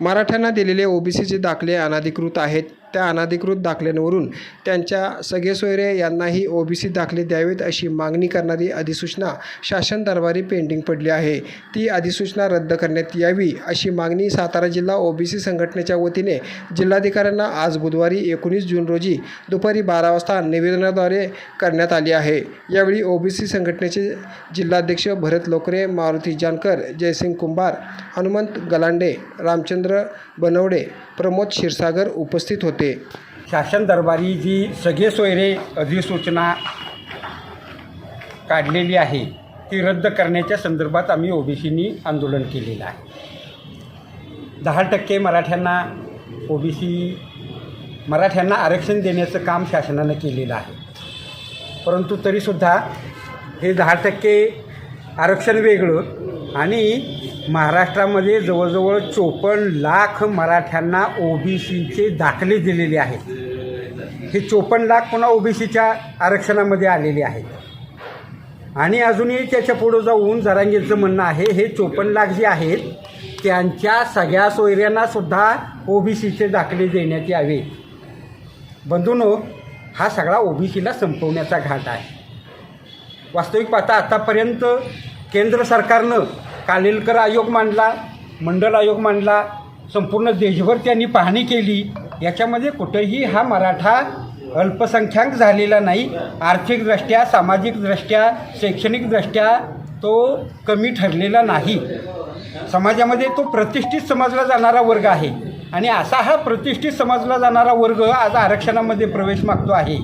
मराठ्यांना दिलेले ओबीसीचे दाखले अनधिकृत आहेत. त्या अनाधिकृत दाखल्यांवरून त्यांच्या सगळे सोयरे यांनाही ओबीसी दाखले द्यावेत अशी मागणी करणारी अधिसूचना शासन दरबारी पेंडिंग पडली आहे. ती अधिसूचना रद्द करण्यात यावी अशी मागणी सातारा जिल्हा ओबीसी संघटनेच्या वतीने जिल्हाधिकाऱ्यांना आज बुधवारी एकोणीस जून रोजी दुपारी बारा वाजता निवेदनाद्वारे करण्यात आली आहे. यावेळी ओबीसी संघटनेचे जिल्हाध्यक्ष भरत लोकरे मारुती जानकर जयसिंग कुंभार हनुमंत गलांडे रामचंद्र बनवडे प्रमोद क्षीरसागर उपस्थित होते. शासन दरबारी जी सगळे सोयरे अधिसूचना काढलेली आहे ती रद्द करण्याच्या संदर्भात आम्ही ओबीसीनी आंदोलन केलेलं आहे. दहा टक्के मराठ्यांना ओबीसी मराठ्यांना आरक्षण देण्याचं काम शासनानं केलेलं आहे. परंतु तरीसुद्धा हे दहा टक्के आरक्षण वेगळं आणि महाराष्ट्रामध्ये जवळजवळ चोपन्न लाख मराठ्यांना ओबीसीचे दाखले दिलेले आहेत. हे चोपन्न लाख पुन्हा ओबीसीच्या आरक्षणामध्ये आलेले आहेत. आणि अजूनही त्याच्या पुढं जाऊन जरांगीरचं म्हणणं आहे हे चोपन्न लाख जे आहेत त्यांच्या सगळ्या सोयऱ्यांनासुद्धा ओबीसीचे दाखले देण्यात यावे. बंधूनो हा सगळा ओबीसीला संपवण्याचा घाट आहे. वास्तविक पाहता आतापर्यंत केंद्र सरकारनं कालेलकर आयोग मांडला मंडल आयोग मांडला संपूर्ण देशभर त्यांनी पाहणी केली. याच्यामध्ये कुठेही हा मराठा अल्पसंख्याक झालेला नाही. आर्थिकदृष्ट्या सामाजिकदृष्ट्या शैक्षणिकदृष्ट्या तो कमी ठरलेला नाही. समाजामध्ये तो प्रतिष्ठित समजला जाणारा वर्ग आहे. आणि असा हा प्रतिष्ठित समजला जाणारा वर्ग आज आरक्षणामध्ये प्रवेश मागतो आहे.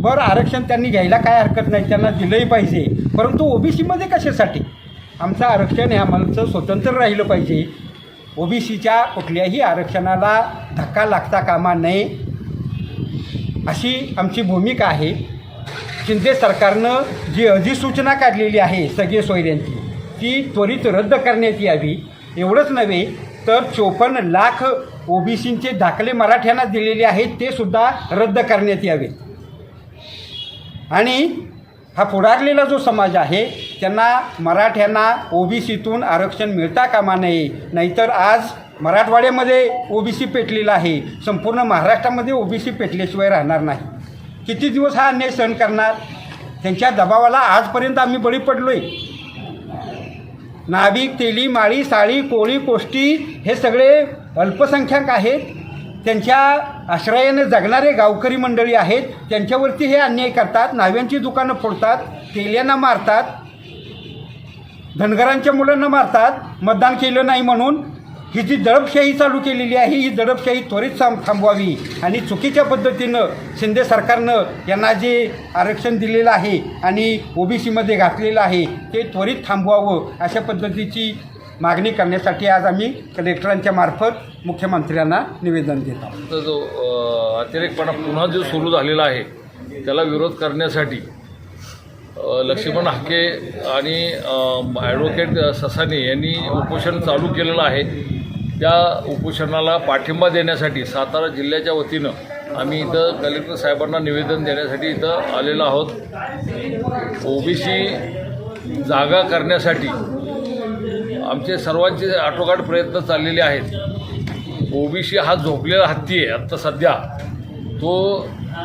बरं आरक्षण त्यांनी घ्यायला काय हरकत नाही त्यांना दिलंही पाहिजे. परंतु ओबीसीमध्ये कशासाठी? आमचं आरक्षण हे आम्हाला स्वतंत्र राहिलं पाहिजे. ओबीसीच्या कुठल्याही आरक्षणाला धक्का लागता कामा नये अशी आमची भूमिका आहे. शिंदे सरकारनं जी अधिसूचना काढलेली आहे सगळे सोयऱ्यांची ती त्वरित रद्द करण्यात यावी. एवढंच नव्हे तर चोपन्न लाख ओबीसींचे दाखले मराठ्यांना दिलेले आहेत ते सुद्धा रद्द करण्यात यावे आणि हा पुढारलेला जो समाज आहे त्यांना मराठ्यांना ओबीसीतून आरक्षण मिळता कामा नये. नाहीतर आज मराठवाड्यामध्ये ओबीसी पेटलेला आहे. संपूर्ण महाराष्ट्रामध्ये ओबीसी पेटल्याशिवाय राहणार नाही. किती दिवस हा अन्याय सहन करणार? त्यांच्या दबावाला आजपर्यंत आम्ही बळी पडलो आहे नाभिक तेली माळी साळी कोळी कोष्टी हे सगळे अल्पसंख्याक आहेत. त्यांच्या आश्रयाने जगणारे गावकरी मंडळी आहेत. त्यांच्यावरती हे अन्याय करतात. नाव्यांची दुकानं फोडतात. तेल्यांना मारतात. धनगरांच्या मुलांना मारतात. मतदान केलं नाही म्हणून. ही जी दडपशाही चालू केलेली आहे ही दडपशाही त्वरित थांब थांबवावी. आणि चुकीच्या पद्धतीनं शिंदे सरकारनं यांना जे आरक्षण दिलेलं आहे आणि ओबीसीमध्ये घातलेलं आहे ते त्वरित थांबवावं अशा पद्धतीची मागणी करण्यासाठी आज आम्ही कलेक्टरांच्या मार्फत मुख्यमंत्र्यांना निवेदन देत आहोत. तर जो अतिरेकपणा पुन्हा जो सुरू झालेला आहे त्याला विरोध करण्यासाठी लक्ष्मण हाके आणि ॲडव्होकेट ससाने यांनी उपोषण चालू केलेलं आहे. त्या उपोषणाला पाठिंबा देण्यासाठी सातारा जिल्ह्याच्या वतीनं आम्ही इथं कलेक्टर साहेबांना निवेदन देण्यासाठी इथं आलेलो आहोत. ओबीसी जागा करण्यासाठी आमचे सर्वांचे आटोकाट प्रयत्न चाललेले आहेत. ओबीसी हा झोपलेला हत्ती आहे आत्ता सध्या. तो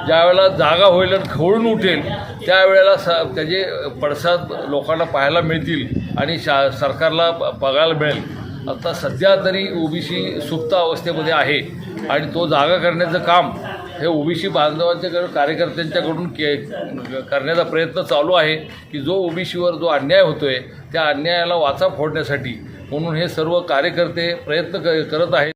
ज्यावेळेला जागा होईल आणि खवळून उठेल त्यावेळेला स त्याचे पडसाद लोकांना पाहायला मिळतील आणि शा सरकारला बघायला मिळेल. आता सध्या तरी ओबीसी सुप्त अवस्थेमध्ये आहे आणि तो जागा करण्याचं काम हे ओबीसी बांधवांच्याकडून कार्यकर्त्यांच्याकडून के करण्याचा प्रयत्न चालू आहे की जो ओबीसीवर जो अन्याय होतो आहे त्या अन्यायाला वाचा फोडण्यासाठी म्हणून हे सर्व कार्यकर्ते प्रयत्न क करत आहेत.